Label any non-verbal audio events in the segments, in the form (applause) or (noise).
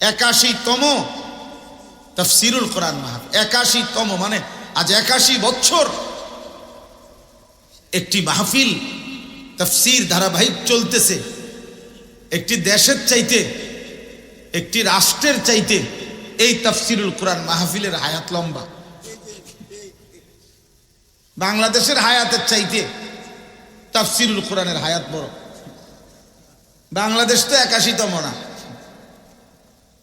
একাশিতম তফসিরুল কোরআন মাহফিল একাশিতম মানে আজ একাশি বছর একটি মাহফিল, তফসির ধারাবাহিক চলতেছে। একটি দেশের চাইতে, একটি রাষ্ট্রের চাইতে এই তফসিরুল কোরআন মাহফিলের হায়াত লম্বা। বাংলাদেশের হায়াতের চাইতে তাফসিরুল কোরআনের হায়াত বড়। বাংলাদেশ তো একাশিতম না।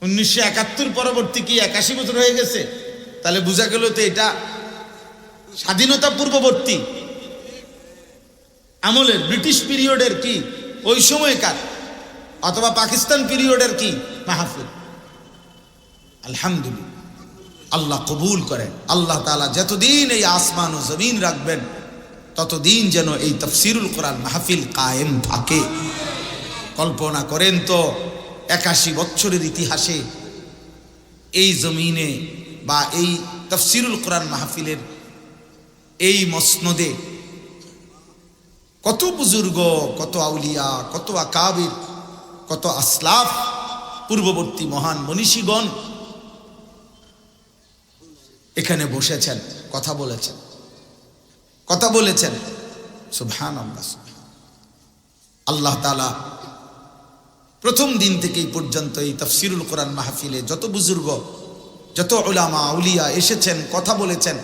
উনিশশো একাত্তর পরবর্তী কি একাশি বছর হয়ে গেছে? তাহলে বোঝা গেল তো এটা স্বাধীনতা পূর্ববর্তী আমলের ব্রিটিশ পিরিয়ডের কি? ওই সময়কার অথবা পাকিস্তান পিরিয়ডের কি? মাহফিল। আলহামদুলিল্লাহ। আল্লাহ কবুল করেন। আল্লাহ তালা যতদিন এই আসমান ও জমিন রাখবেন, ততদিন যেন এই তফসিরুল কোরআন মাহফিল কায়েম থাকে। কল্পনা করেন তো একাশি বছরের ইতিহাসে এই জমিনে বা এই তফসিরুল কোরআন মাহফিলের এই মসনদে কত বুজুর্গ, কত আউলিয়া, কত আকাবির, কত আসলাফ, পূর্ববর্তী মহান মনীষীগণ এখানে বসেছেন, কথা বলেছেন। কথা বলেছেন। সুবহান আল্লাহ আল্লাহ তালা প্রথম দিন থেকে এই পর্যন্ত এই তফসিরুল কোরআন মাহফিলে যত বুজুর্গ, যত ওলামা উলিয়া এসেছেন, কথা বলেছেন,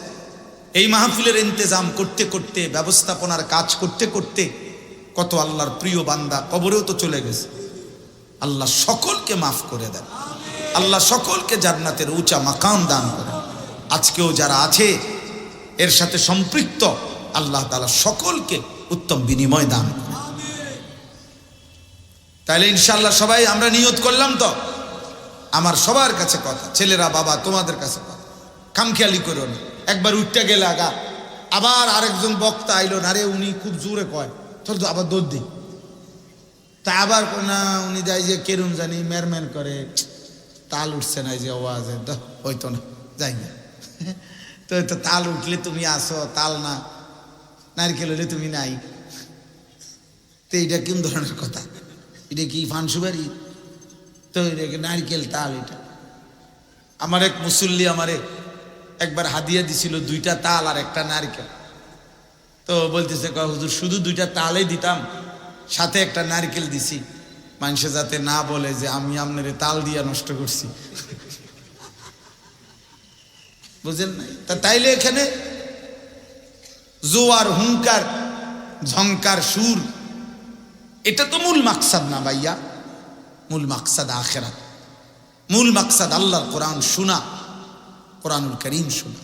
এই মাহফিলের ইন্তজাম করতে করতে, ব্যবস্থাপনার কাজ করতে করতে কত আল্লাহর প্রিয় বান্দা কবরেও তো চলে গেছে। আল্লাহ সকলকে মাফ করে দেন। আল্লাহ সকলকে জান্নাতের উঁচা মাকাম দান করেন। আজকেও যারা আছে, এর সাথে সম্পৃক্ত, আল্লাহ তালা সকলকে উত্তম বিনিময় দান করেন। তাহলে ইনশাল্লাহ সবাই আমরা নিয়ত করলাম তো। আমার সবার কাছে কথা, ছেলেরা, বাবা, তোমাদের কাছে কথা। খামখেয়ালি করো না। একবার উঠতে গেলে আগা। আবার আরেকজন বক্তা আইলো, না রে, উনি খুব জোরে কয়। চল তো আবার দৌড় দিই। তা আবার না, উনি যাই যে কেরুম জানি মেরমেন করে। তাল উঠছে না যে আওয়াজে। তো হইতো না, যাই না। (laughs) তো তো তাল উঠলে তুমি আসো, তাল না। নারকেল হলে তুমি নাই। তো এইটা কোন ধরনের কথা? এটা কি ফানসুবারি তো নারকেল তাল এটা? আমার এক মুসল্লি আমারে একবার হাদিয়া দিছিল দুইটা তাল আর একটা নারকেল। তো বলতেছে হুজুর, শুধু দুইটা তালে দিতাম, সাথে একটা নারকেল দিছি। মানুষে যাতে না বলে যে আমি আপনার তাল দিয়া নষ্ট করছি। (laughs) বুঝলেন না তা তাইলে এখানে জোয়ার হুঙ্কার ঝঙ্কার সুর এটা তো মূল মাকসাদ না ভাইয়া। মূল মাকসাদ আখেরাত। মূল মাকসাদ আল্লাহর কোরআন শোনা। কোরআনুল করিম শোনা।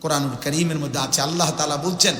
কোরআনুল করিমের মধ্যে আছে, আল্লাহ তালা বলছেন